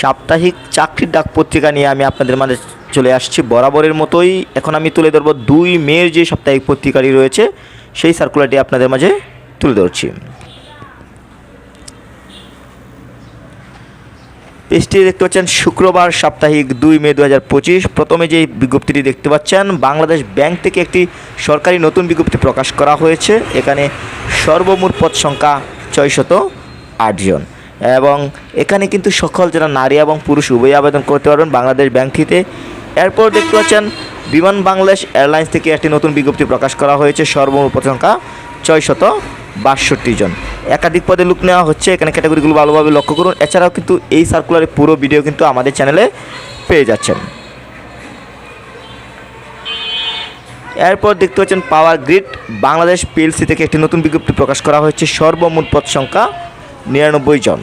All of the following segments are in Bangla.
সাপ্তাহিক চাকরির ডাক পত্রিকা নিয়ে আমি আপনাদের মাঝে চলে আসছি বরাবরের মতোই। এখন আমি তুলে ধরবো দুই মেয়ের যে সাপ্তাহিক পত্রিকাটি রয়েছে, সেই সার্কুলারটি আপনাদের মাঝে তুলে ধরছি। পেজটি দেখতে পাচ্ছেন, শুক্রবার সাপ্তাহিক দুই মে দু হাজার পঁচিশ। প্রথমে যে বিজ্ঞপ্তিটি দেখতে পাচ্ছেন, বাংলাদেশ ব্যাংক থেকে একটি সরকারি নতুন বিজ্ঞপ্তি প্রকাশ করা হয়েছে। এখানে সর্বমোট পদ সংখ্যা ছয়শত আটজন এবং এখানে কিন্তু সকল যারা নারী এবং পুরুষ উভয় আবেদন করতে পারবেন বাংলাদেশ ব্যাংকটিতে এরপর দেখতে পাচ্ছেন, বিমান বাংলাদেশ এয়ারলাইন্স থেকে একটি নতুন বিজ্ঞপ্তি প্রকাশ করা হয়েছে, সর্বমোট সংখ্যা ছয়শত বাষট্টি জন। একাধিক পদে লুক নেওয়া হচ্ছে, এখানে ক্যাটাগরিগুলো ভালোভাবে লক্ষ্য করুন। এছাড়াও কিন্তু এই সার্কুলারের পুরো ভিডিও কিন্তু আমাদের চ্যানেলে পেয়ে যাচ্ছেন। এরপর দেখতে পাচ্ছেন, পাওয়ার গ্রিড বাংলাদেশ পিএলসি থেকে একটি নতুন বিজ্ঞপ্তি প্রকাশ করা হয়েছে, সর্বমোট পদ সংখ্যা নিরানব্বই জন।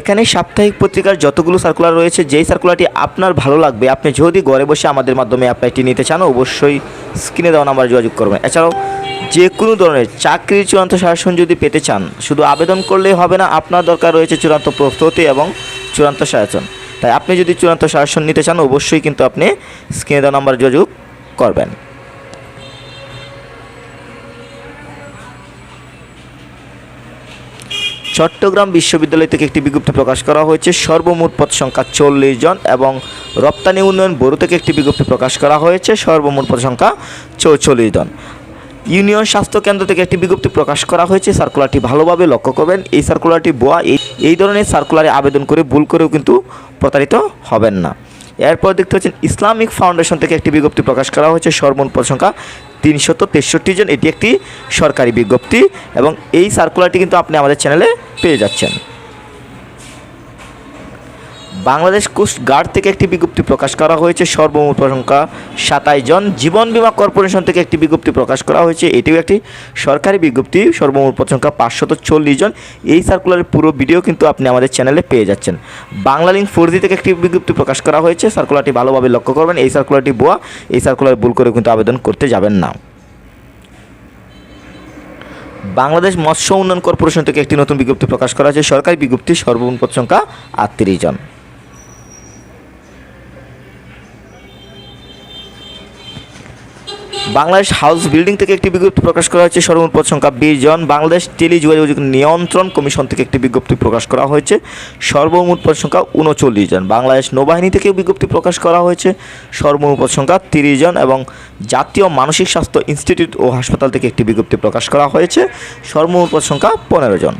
এখানে সাপ্তাহিক পত্রিকার যতগুলো সার্কুলার রয়েছে, যেই সার্কুলারটি আপনার ভালো লাগবে, আপনি যদি ঘরে বসে আমাদের মাধ্যমে অ্যাপ্লাইটি নিতে চান, অবশ্যই স্ক্রিনে দেওয়া নাম্বার যোগাযোগ করবেন। এছাড়াও, যে কোনো ধরনের চাকরির চূড়ান্ত শাসন যদি পেতে চান, শুধু আবেদন করলেই হবে না, আপনার দরকার রয়েছে চূড়ান্ত প্রস্তুতি এবং চূড়ান্ত শাসন। তাই আপনি যদি চূড়ান্ত শাসন নিতে চান, অবশ্যই কিন্তু আপনি স্ক্রিনে দেওয়া নাম্বার যোগাযোগ করবেন। চট্টগ্রাম বিশ্ববিদ্যালয় থেকে একটি বিজ্ঞপ্তি প্রকাশ করা হয়েছে। সর্বমোট পদ সংখ্যা চল্লিশ জন এবং রপ্তানি উন্নয়ন ব্যুরো থেকে একটি বিজ্ঞপ্তি প্রকাশ করা হয়েছে। সর্বমোট পদ সংখ্যা চৌচল্লিশ জন। ইউনিয়ন স্বাস্থ্য কেন্দ্র থেকে একটি বিজ্ঞপ্তি প্রকাশ করা হয়েছে। সার্কুলারটি ভালোভাবে লক্ষ্য করবেন। এই সার্কুলারটি বোয়া, এই এই ধরনের সার্কুলারে আবেদন করে ভুল করেও কিন্তু প্রতারিত হবেন না। এরপর দেখতে পাচ্ছেন, ইসলামিক ফাউন্ডেশন থেকে একটি বিজ্ঞপ্তি প্রকাশ করা হয়েছে। সর্বমোট পদ সংখ্যা তিনশত তেষট্টি জন। এটি একটি সরকারি বিজ্ঞপ্তি এবং এই সার্কুলারটি কিন্তু আপনি আমাদের চ্যানেলে পেয়ে যাচ্ছেন। বাংলাদেশ কোস্ট গার্ড থেকে একটি বিজ্ঞপ্তি প্রকাশ করা হয়েছে। সর্বমোট সংখ্যা সাতাশ জন জীবন বীমা কর্পোরেশন থেকে একটি বিজ্ঞপ্তি প্রকাশ করা হয়েছে। এটিও একটি সরকারি বিজ্ঞপ্তি। সর্বমোট সংখ্যা পাঁচশত চল্লিশ জন। এই সার্কুলারের পুরো ভিডিও কিন্তু আপনি আমাদের চ্যানেলে পেয়ে যাচ্ছেন। বাংলা লিঙ্ক ফোর থেকে একটি বিজ্ঞপ্তি প্রকাশ করা হয়েছে। সার্কুলারটি ভালোভাবে লক্ষ্য করবেন। এই সার্কুলারটি বোয়া। এই সার্কুলার ভুল করে কিন্তু আবেদন করতে যাবেন না। বাংলাদেশ মৎস্য উন্নয়ন কর্পোরেশন থেকে একটি নতুন বিজ্ঞপ্তি প্রকাশ করা হয়েছে। সরকারি বিজ্ঞপ্তি সর্বমোট সংখ্যা আটত্রিশ জন। বাংলাদেশ হাউস বিল্ডিং থেকে একটি বিজ্ঞপ্তি প্রকাশ করা হয়েছে। সর্বমোট পদ সংখ্যা বিশ জন। বাংলাদেশ টেলিযোগাযোগ নিয়ন্ত্রণ কমিশন থেকে একটি বিজ্ঞপ্তি প্রকাশ করা হয়েছে। সর্বমোট পদ সংখ্যা উনচল্লিশ জন। বাংলাদেশ নৌবাহিনী থেকে বিজ্ঞপ্তি প্রকাশ করা হয়েছে। সর্বমোট পদ সংখ্যা তিরিশ জন এবং জাতীয় মানসিক স্বাস্থ্য ইনস্টিটিউট ও হাসপাতাল থেকে একটি বিজ্ঞপ্তি প্রকাশ করা হয়েছে। সর্বমোট পদ সংখ্যা পনেরো জন।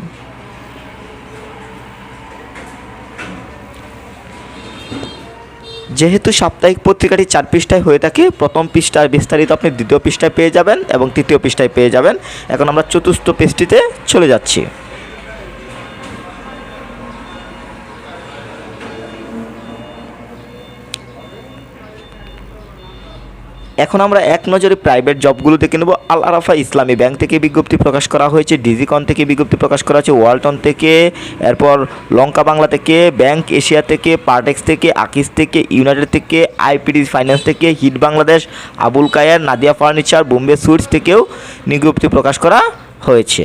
যেহেতু সাপ্তাহিক পত্রিকাটি চার পৃষ্ঠায় হয়ে থাকে, প্রথম পৃষ্ঠার বিস্তারিত আপনি দ্বিতীয় পৃষ্ঠায় পেয়ে যাবেন এবং তৃতীয় পৃষ্ঠায় পেয়ে যাবেন। এখন আমরা চতুর্থ পৃষ্ঠিতে চলে যাচ্ছি। এখন আমরা এক নজরে প্রাইভেট জবগুলো দেখে নেব। আল আরাফা ইসলামী ব্যাংক থেকে বিজ্ঞপ্তি প্রকাশ করা হয়েছে ডিজিকন থেকে বিজ্ঞপ্তি প্রকাশ করা হয়েছে ওয়ালটন থেকে, এরপর লঙ্কা বাংলা থেকে ব্যাংক এশিয়া থেকে পার্টেক্স থেকে আকিস থেকে ইউনাইটেড থেকে আইপিডি ফাইন্যান্স থেকে হিট Bangladesh Abul Keir Nadia furniture Bombay sweets থেকেও বিজ্ঞপ্তি প্রকাশ করা হয়েছে।